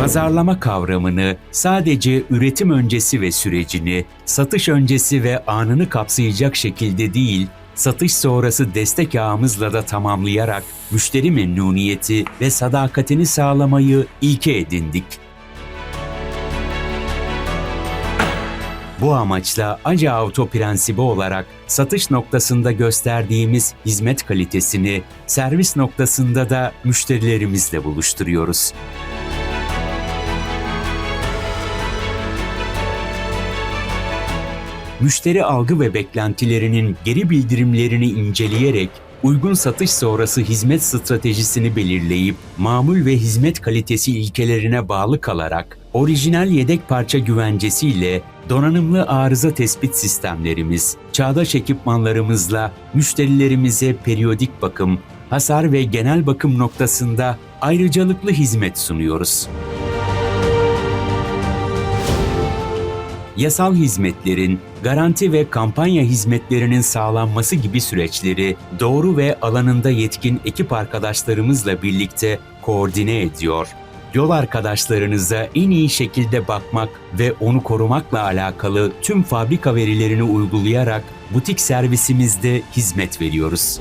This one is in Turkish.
Pazarlama kavramını sadece üretim öncesi ve sürecini, satış öncesi ve anını kapsayacak şekilde değil, satış sonrası destek ağımızla da tamamlayarak müşteri memnuniyeti ve sadakatini sağlamayı ilke edindik. Bu amaçla Aca Auto prensibi olarak satış noktasında gösterdiğimiz hizmet kalitesini servis noktasında da müşterilerimizle buluşturuyoruz. Müşteri algı ve beklentilerinin geri bildirimlerini inceleyerek uygun satış sonrası hizmet stratejisini belirleyip mamul ve hizmet kalitesi ilkelerine bağlı kalarak orijinal yedek parça güvencesiyle donanımlı arıza tespit sistemlerimiz, çağdaş ekipmanlarımızla müşterilerimize periyodik bakım, hasar ve genel bakım noktasında ayrıcalıklı hizmet sunuyoruz. Yasal hizmetlerin, garanti ve kampanya hizmetlerinin sağlanması gibi süreçleri doğru ve alanında yetkin ekip arkadaşlarımızla birlikte koordine ediyor. Yol arkadaşlarınıza en iyi şekilde bakmak ve onu korumakla alakalı tüm fabrika verilerini uygulayarak butik servisimizde hizmet veriyoruz.